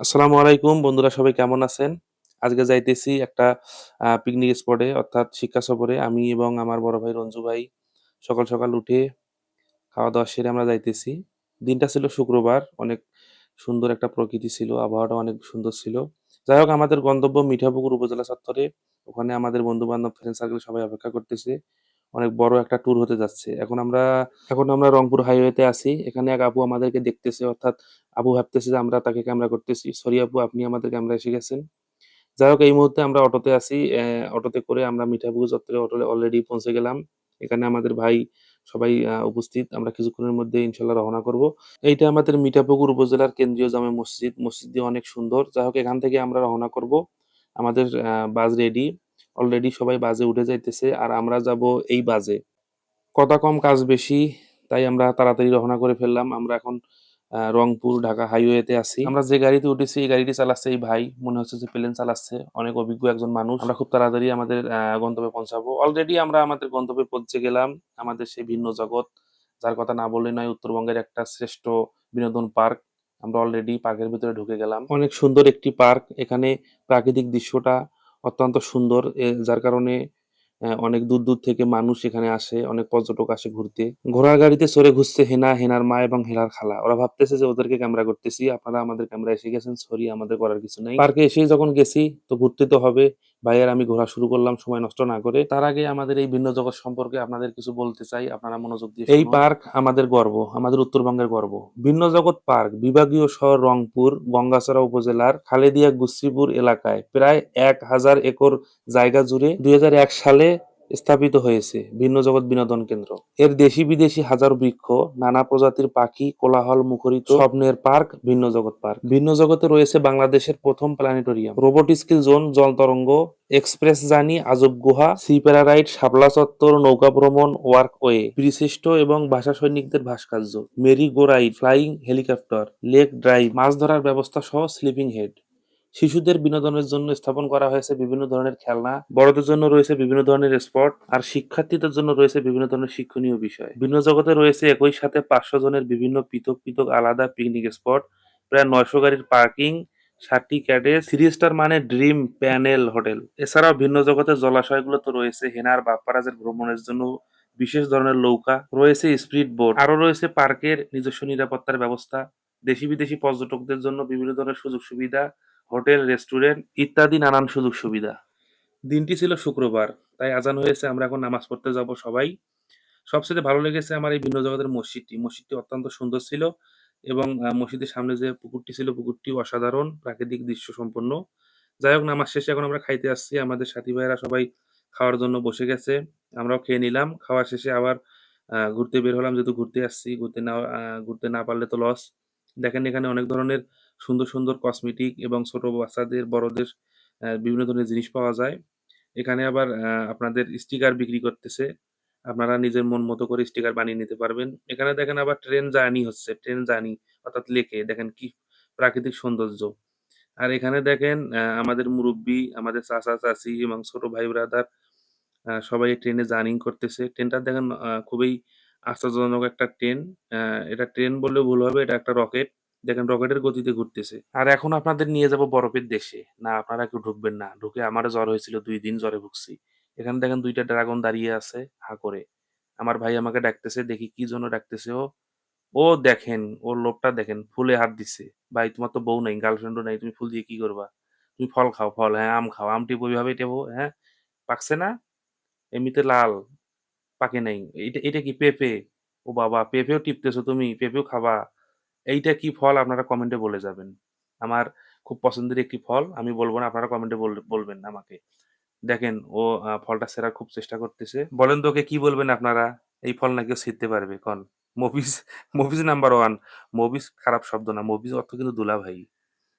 আসসালামু আলাইকুম বন্ধুরা সবাই কেমন আছেন? আজকে যাইতেছি একটা পিকনিক স্পটে অর্থাৎ শিক্ষা সফরে। আমি এবং আমার বড় ভাই রঞ্জু ভাই সকাল, সকাল উঠে খাওয়া-দাওয়া সেরে আমরা যাইতেছি। দিনটা ছিল শুক্রবার। অনেক সুন্দর একটা প্রকৃতি ছিল। আবহাওয়াটা অনেক সুন্দর ছিল। যাই হোক আমাদের গন্তব্য মিঠাপুকুর উপজেলা চত্বরে। ওখানে আমাদের বন্ধু-বান্ধব, ফ্রেন্ড সার্কেল সবাই অপেক্ষা করতেছে। অনেক বড় একটা ট্যুর হতে যাচ্ছে। এখন আমরা এখন আমরা রংপুর হাইওয়েতে আছি। এখানে এক আপু আমাদেরকে দেখতেছে, অর্থাৎ আপু ভাবতেছে যে আমরা তাকে ক্যামেরা করতেছি। সরি আপু, আপনি আমাদের ক্যামেরা এসে গেছেন। যাই হোক, এই মুহূর্তে আমরা অটোতে আছি। অটোতে করে আমরা মিঠাপুকুর চত্বরে অটো অলরেডি পৌঁছে গেলাম। এখানে আমাদের ভাই সবাই উপস্থিত। আমরা কিছুক্ষণের মধ্যে ইনশাআল্লাহ রওনা করব। এইটা আমাদের মিঠাপুকুর উপজেলার কেন্দ্রীয় জামে মসজিদ। মসজিদটি অনেক সুন্দর। যাই হোক, এখান থেকে আমরা রওনা করব। আমাদের বাস রেডি। অলরেডি সবাই বাজে উঠে যাইতেছে। আর আমরা যাব এই বাজে কথা কম, কাজ বেশি। তাই আমরা তাড়াতাড়ি রওনা করে ফেললাম। আমরা এখন রংপুর, ঢাকা হাইওয়েতে আছি। আমরা যে গাড়িতে উঠেছি, এই গাড়িটি চালাচ্ছে এই ভাই। মনে হচ্ছে যে প্লেন চালাচ্ছে। অনেক অভিজ্ঞ একজন মানুষ। আমরা খুব তাড়াতাড়ি আমাদের গন্তব্যে পৌঁছাবো। অলরেডি আমরা আমাদের গন্তব্যে পৌঁছে গেলাম। আমাদের সেই ভিন্ন জগৎ। যার কথা না বললে নয়, উত্তরবঙ্গের একটা শ্রেষ্ঠ বিনোদন পার্ক। আমরা অলরেডি পার্কের ভিতরে ঢুকে গেলাম। অনেক সুন্দর একটি পার্ক। এখানে প্রাকৃতিক দৃশ্যটা অত্যন্ত সুন্দর। এ যার কারণে অনেক দূর, দূর থেকে মানুষ এখানে আসে। অনেক পর্যটক আসে ঘুরতে। ঘোড়ার গাড়িতে চড়ে ঘুরছে হেনা, হেনার মা এবং হেনার খালা। ওরা ভাবতেছে যে ওদেরকে ক্যামেরা করতেছি। আপনারা আমাদের ক্যামেরা এসে গেছেন। সরি আমাদের করার কিছু নাই। পার্কে এসে যখন গেছি তো ঘুরতে তো হবে। ভাই আর আমি ঘোরা শুরু করলাম সময় নষ্ট না করে। তার আগে আমাদের এই ভিন্ন জগৎ সম্পর্কে আপনাদের কিছু বলতে চাই। আপনারা মনোযোগ দিয়ে এই পার্ক আমাদের গর্ব। আমাদের উত্তরবঙ্গের গর্ব। ভিন্ন জগৎ পার্ক বিভাগীয় শহর রংপুর গঙ্গাচড়া উপজেলার খালেদিয়া গুসিপুর এলাকায় প্রায় ১,০০০ একর জায়গা জুড়ে দুই হাজার এক সালে স্থাপিত হয়েছে ভিন্ন জগৎ বিনোদন কেন্দ্র। এর দেশি বিদেশি হাজার বৃক্ষ, নানা প্রজাতির পাখি, কোলাহল মুখরিত স্বপ্নের পার্ক ভিন্ন জগৎ পার্ক। ভিন্ন জগতে রয়েছে বাংলাদেশের প্রথম প্ল্যানেটোরিয়াম, রোবট স্কিল জোন, জল তরঙ্গ, এক্সপ্রেস জানি আজব গুহা, সি প্যারারাইড, শাপলা চত্বর, নৌকা ভ্রমণ, ওয়ার্কওয়ে, বিশিষ্ট এবং ভাষা সৈনিকদের ভাস্কর্য, merry go round flying helicopter, lake drive, মাছ ধরার ব্যবস্থা সহ স্লিপিং হেড। শিশুদের বিনোদনের জন্য স্থাপন করা হয়েছে বিভিন্ন ধরনের খেলনা, বড়দের জন্য রয়েছে বিভিন্ন ধরনের স্পট, আর শিক্ষার্থীদের জন্য রয়েছে বিভিন্ন ধরনের শিক্ষণীয় বিষয়। ভিন্ন জগতে রয়েছে একই সাথে পাঁচশো জনের বিভিন্ন পৃথক পৃথক আলাদা পিকনিক স্পট, প্রায় নয়শো গাড়ির পার্কিং, ষাটটি ক্যাডেজ, থ্রি স্টার মানে ড্রিম প্যানেল হোটেল। এছাড়াও ভিন্ন জগতের জলাশয়গুলো তো রয়েছে হেনার বাপ্পারাজের ভ্রমণের জন্য বিশেষ ধরনের নৌকা, রয়েছে স্পিড বোট, আরও রয়েছে পার্কের নিজস্ব নিরাপত্তার ব্যবস্থা, দেশি বিদেশি পর্যটকদের জন্য বিভিন্ন ধরনের সুযোগ সুবিধা, হোটেল, রেস্টুরেন্ট ইত্যাদি নানান সুযোগ সুবিধা। দিনটি ছিল শুক্রবার। তাই আজান হয়েছে আমরা এখন নামাজ পড়তে যাব সবাই। সবচেয়ে ভালো লেগেছে আমার এই ভিন্ন জগতের মসজিদটি। মসজিদটি অত্যন্ত সুন্দর ছিল এবং মসজিদের সামনে যে পুকুরটি ছিল পুকুরটি অসাধারণ প্রাকৃতিক দৃশ্য সম্পন্ন। যাই হোক নামাজ শেষে এখন আমরা খাইতে আসছি। আমাদের সাথী ভাইয়েরা সবাই খাওয়ার জন্য বসে গেছে। আমরাও খেয়ে নিলাম। খাওয়া শেষে আবার ঘুরতে বের হলাম যেহেতু ঘুরতে আসছি। ঘুরতে না ঘুরতে না পারলে তো লস। দেখেন এখানে অনেক ধরনের সুন্দর, সুন্দর কসমেটিক এবং ছোট বাচ্চাদের, বড়দের বিভিন্ন ধরনের জিনিস পাওয়া যায়। এখানে আবার আপনাদের স্টিকার বিক্রি করতেছে। আপনারা নিজের মন মতো করে স্টিকার বানিয়ে নিতে পারবেন। এখানে দেখেন আবার ট্রেন জার্নি হচ্ছে। ট্রেন জার্নি অর্থাৎ লেকে দেখেন কি প্রাকৃতিক সৌন্দর্য। আর এখানে দেখেন আমাদের মুরুব্বি, আমাদের চাচা-চাচী এবং ছোট ভাই ব্রাদার সবাই ট্রেনে জার্নি করতেছে। ট্রেনটা দেখেন খুবই আশ্চর্যজনক একটা ট্রেন। এটা ট্রেন বললেও ভুল হবে। এটা একটা রকেট। দেখেন রকেটের গতিতে ঘুরতেছে। আর এখন আপনাদের নিয়ে যাব বরফের দেশে। না আপনারা কেউ ঢুকবেন না। ঢুকে আমারও জ্বর হয়েছিল দুই দিন জ্বরে ভুগছি। এখানে দেখেন দুইটা ড্রাগন দাঁড়িয়ে আছে হা করে। আমার ভাই আমাকে ডাকতেছে। দেখি কি জন্য ডাকতেছে ও। ও দেখেন, ওর লোভটা দেখেন ফুলে হাত দিছে। ভাই তোমার তো বউ নাই, গার্লফ্রেন্ডও নাই। তুমি ফুল দিয়ে কি করবা? তুমি ফল খাও, ফল। হ্যাঁ, আম খাও। আম টিপো এভাবেই টেপো, হ্যাঁ? পাকছে না? এমনিতে লাল, পাকে নাই। এইটা এটা কি পেঁপে? ও বাবা! পেঁপেও টিপতেছো তুমি? পেঁপেও খাবা? এইটা কি ফল আপনারা কমেন্টে বলে যাবেন। আমার খুব পছন্দের একটি ফল। আমি বলব না, আপনারা কমেন্টে বল বলবেন আমাকে। দেখেন ও ফলটা সেরা খুব চেষ্টা করতেছে। বলেন তো ওকে কি বলবেন আপনারা? এই ফল নাকি ও ছিঁড়তে পারবে কন? মফিজ মফিজ নাম্বার 1 মফিজ খারাপ শব্দ না। মফিজ অর্থ কিন্তু দুলাভাই।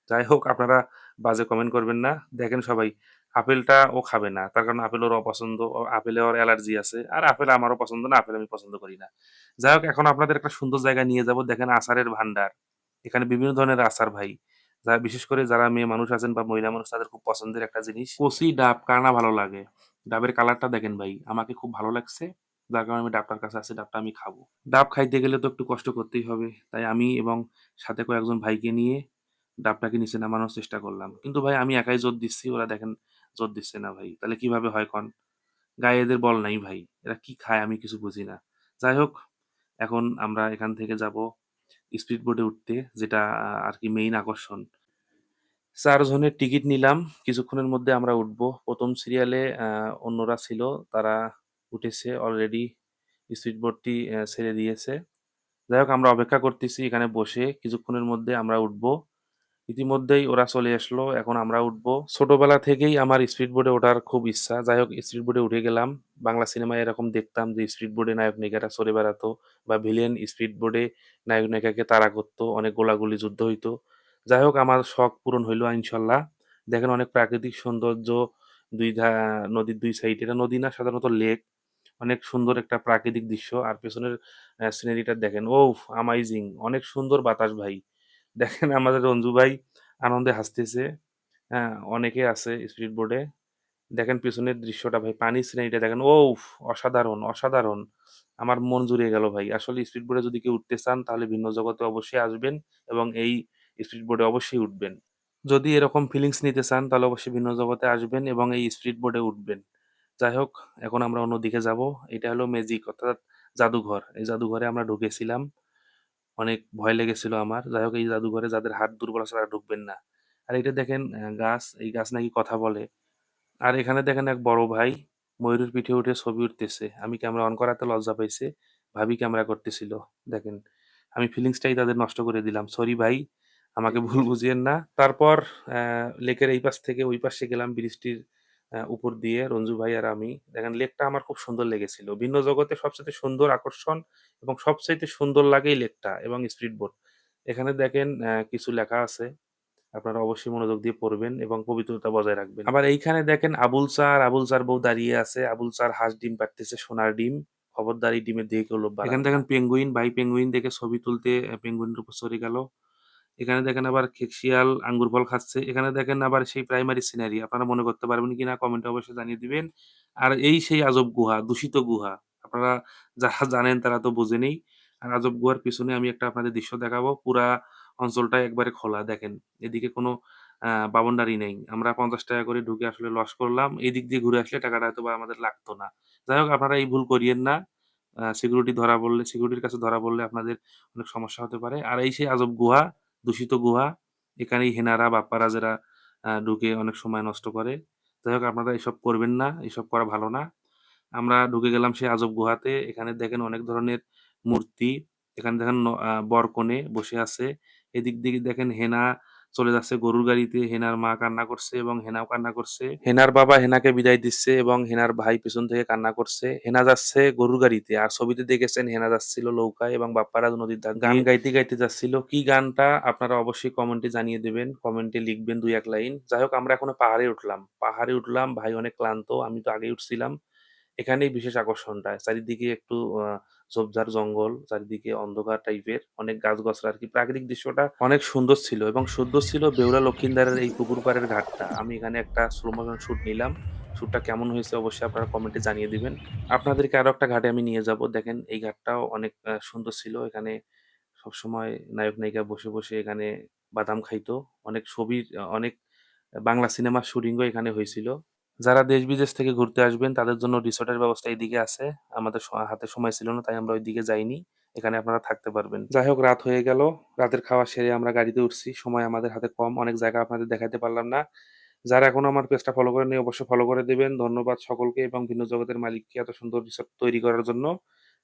যাই হোক আপনারা বাজে কমেন্ট করবেন না। দেখেন সবাই আপেলটা ও খাবে না। তার কারণ আপেল ওর অপছন্দ। আপেলে ওর অ্যালার্জি আছে। আর আপেল আমারও পছন্দ না। আপেল আমি পছন্দ করি না। যাই হোক এখন আপনাদের একটা সুন্দর জায়গায় নিয়ে যাব। দেখেন আচারের ভান্ডার। এখানে বিভিন্ন ধরনের আচার ভাই। যারা বিশেষ করে যারা মেয়ে মানুষ আছেন বা মহিলা মানুষ তাদের খুব পছন্দের একটা জিনিস। কচি ডাব কার না ভালো লাগে? ডাবের কালারটা দেখেন ভাই। আমাকে খুব ভালো লাগছে। যার কারণে আমি ডাবটার কাছে আছি। ডাবটা আমি খাব। ডাব খাইতে গেলে তো একটু কষ্ট করতেই হবে। তাই আমি এবং সাথে কয়েকজন ভাইকে নিয়ে ডাবটাকে নিচে নামানোর চেষ্টা করলাম। কিন্তু ভাই আমি একাই জোর দিচ্ছি, ওরা দেখেন জোর দিচ্ছে না ভাই। তাহলে কীভাবে হয় কন? গায়ে এদের বল নাই ভাই। এরা কি খায় আমি কিছু বুঝি না। যাই হোক, এখন আমরা এখান থেকে যাব স্পিড বোটে উঠতে, যেটা আর কি মেইন আকর্ষণ। ৪ জনের টিকিট নিলাম। কিছুক্ষণের মধ্যে আমরা উঠবো। প্রথম সিরিয়ালে অন্যরা ছিল, তারা উঠেছে অলরেডি। স্পিড অ্যা ছেড়ে দিয়েছে। যাই হোক আমরা অপেক্ষা করতেছি এখানে বসে। কিছুক্ষণের মধ্যে আমরা উঠবো। ইতিমধ্যেই ওরা চলে আসলো। এখন আমরা উঠবো। ছোটবেলা থেকেই আমার স্পিড বোর্ডে ওঠার খুব ইচ্ছা। যাই হোক স্পিড বোর্ডে উঠে গেলাম। বাংলা সিনেমায় এরকম দেখতাম যে স্পিড বোর্ডে নায়ক-নায়িকারা চড়ে বেড়াতো বা ভিলেন স্পিড বোর্ডে নায়ক-নায়িকাকে তাড়া করতো। অনেক গোলাগুলি যুদ্ধ হইতো। যাই হোক আমার শখ পূরণ হইল ইনশাল্লাহ। দেখেন অনেক প্রাকৃতিক সৌন্দর্য, দুই ধা নদীর দুই সাইডে। এটা নদী না সাধারণত লেক। অনেক সুন্দর একটা প্রাকৃতিক দৃশ্য। আর পেছনের সিনারিটা দেখেন। ওফ! আমাইজিং অনেক সুন্দর বাতাস ভাই। দেখেন আমাদের রঞ্জু ভাই আনন্দে হাসতেছে। হ্যাঁ, অনেকে আছে স্পিড বোর্ডে দেখেন পেছনের দৃশ্যটা ভাই, পানির সিনারিটা দেখেন। ওফ! অসাধারণ, অসাধারণ! আমার মন জুড়িয়ে গেল ভাই। আসলে স্পিড বোর্ডে যদি কেউ উঠতে চান তাহলে ভিন্ন জগতে অবশ্যই আসবেন এবং এই স্পিড বোর্ডে অবশ্যই উঠবেন। যদি এরকম ফিলিংস নিতে চান তাহলে অবশ্যই ভিন্ন জগতে আসবেন এবং এই স্পিড বোর্ডে উঠবেন। যাই হোক, এখন আমরা অন্যদিকে যাব। এটা হলো ম্যাজিক অর্থাৎ জাদুঘর। এই জাদুঘরে আমরা ঢুকেছিলাম। অনেক ভয় লেগেছিল আমার। যাই হোক এই জাদুঘরে যাদের হাত দুর্বল আছে তারা ঢুকবেন না। আর এটা দেখেন গাছ, এই গাছ নাকি কথা বলে। আর এখানে দেখেন এক বড় ভাই ময়ূরের পিঠে উঠে ছবি উঠতেছে। আমি ক্যামেরা অন করাতে লজ্জা পাইছে। ভাবি ক্যামেরা করতেছিল। দেখেন, আমি ফিলিংসটাই তাদের নষ্ট করে দিলাম। সরি ভাই, আমাকে ভুল বুঝিয়েন না। তারপর অ্যা লেকের এই পাশ থেকে ওই পাশে গেলাম ব্রিজটির অ্যা উপর দিয়ে রঞ্জু ভাই আর আমি। দেখেন লেকটা আমার খুব সুন্দর লেগেছিল। ভিন্ন জগতে সবচাইতে সুন্দর আকর্ষণ এবং সবচাইতে সুন্দর লাগে লেকটা এবং স্পিড বোট। এখানে দেখেন অ্যা কিছু লেখা আছে। আপনারা অবশ্যই মনোযোগ দিয়ে পড়বেন এবং পবিত্রতা বজায় রাখবেন। আবার এইখানে দেখেন আবুল স্যার, আবুল স্যার বউ দাঁড়িয়ে আছে। আবুল স্যার হাঁস ডিম পাড়তেছে, সোনার ডিম। খবরদারি ডিমের দিকে কেউ এখানে দেখেন পেঙ্গুইন, ভাই পেঙ্গুইন দেখে ছবি তুলতে পেঙ্গুইনের উপর চড়ে গেল। এখানে দেখেন আবার খেকশিয়াল আঙ্গুর ফল খাচ্ছে। এখানে দেখেন আবার সেই প্রাইমারি সিনারি। আপনারা মনে করতে পারবেন কিনা কমেন্টে অবশ্যই জানিয়ে দিবেন। আর এই সেই আজব গুহা, দূষিত গুহা। আপনারা যারা জানেন তারা তো বোঝেনই। আর আজব গুহার পিছনে আমি একটা আপনাদের দৃশ্য দেখাবো। পুরা অঞ্চলটা একবারে খোলা দেখেন। এদিকে কোনো বাউন্ডারি নেই। আমরা ৳৫০ করে ঢুকে আসলে লস করলাম। এই দিক দিয়ে ঘুরে আসলে টাকাটা হয়তোবা আমাদের লাগতো না। যাই হোক আপনারা এই ভুল করিয়েন না। সিকিউরিটি ধরা পড়লে সিকিউরিটির কাছে ধরা পড়লে আপনাদের অনেক সমস্যা হতে পারে। আর এই সেই আজব গুহা, দূষিত গুহা। এখানেই হেনারা, বাপ্পারা যারা ঢুকে অনেক সময় নষ্ট করে। যাই হোক আপনারা এসব করবেন না। এসব করা ভালো না। আমরা ঢুকে গেলাম সেই আজব গুহাতে। এখানে দেখেন অনেক ধরনের মূর্তি। এখানে দেখেন বরকনে বসে আছে। এদিক দিকে দেখেন হেনা চলে যাচ্ছে গরুর গাড়িতে। হেনার মা কান্না করছে এবং হেনাও কান্না করছে। হেনার বাবা হেনাকে বিদায় দিচ্ছে এবং হেনার ভাই পেছন থেকে কান্না করছে। হেনা যাচ্ছে গরুর গাড়িতে। আর ছবিতে দেখেছেন হেনা যাচ্ছিল নৌকায় এবং বাপ্পারা নদীর ধার গান গাইতে, গাইতে যাচ্ছিল। কি গানটা আপনারা অবশ্যই কমেন্টে জানিয়ে দেবেন। কমেন্টে লিখবেন ২-১ লাইন। যাই হোক আমরা এখনও পাহাড়ে উঠলাম। পাহাড়ে উঠলাম। ভাই অনেক ক্লান্ত। আমি তো আগেই উঠছিলাম। এখানেই বিশেষ আকর্ষণটা। চারিদিকে একটু আ ঝোপঝাড় জঙ্গল, চারিদিকে অন্ধকার টাইপের। অনেক গাছগাছরা আর কি প্রাকৃতিক দৃশ্যটা অনেক সুন্দর ছিল এবং সুন্দর ছিল বেহুলা লক্ষীন্দারের এই পুকুর পাড়ের ঘাটটা। আমি এখানে একটা স্লো মোশন শুট নিলাম। শ্যুটটা কেমন হয়েছে অবশ্যই আপনারা কমেন্টে জানিয়ে দিবেন। আপনাদেরকে আরও একটা ঘাটে আমি নিয়ে যাব। দেখেন এই ঘাটটাও অনেক সুন্দর ছিল। এখানে সবসময় নায়ক-নায়িকা বসে, বসে এখানে বাদাম খাইতো। অনেক ছবির অনেক বাংলা সিনেমার শুটিংও এখানে হয়েছিল। যারা দেশ-বিদেশ থেকে ঘুরতে আসবেন তাদের জন্য রিসোর্টের ব্যবস্থা এইদিকে আছে। আমাদের হাতে সময় ছিল না তাই আমরা ওইদিকে যাইনি। এখানে আপনারা থাকতে পারবেন। যাই হোক রাত হয়ে গেল। রাতের খাওয়া সেরে আমরা গাড়িতে উঠছি। সময় আমাদের হাতে কম। অনেক জায়গা আপনাদের দেখাতে পারলাম না। যারা এখনও আমার পেজটা ফলো করেননি অবশ্যই ফলো করে দেবেন ধন্যবাদ সকলকে এবং ভিন্ন জগতের মালিককে এত সুন্দর রিসোর্ট তৈরি করার জন্য।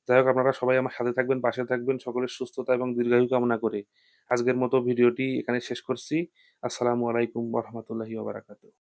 যাই হোক আপনারা সবাই আমার সাথে থাকবেন, পাশে থাকবেন। সকলের সুস্থতা এবং দীর্ঘায়ু কামনা করে আজকের মতো ভিডিওটি এখানে শেষ করছি। আসসালামু আলাইকুম রাহমাতুল্লাহি ওয়া বারাকাতুহু।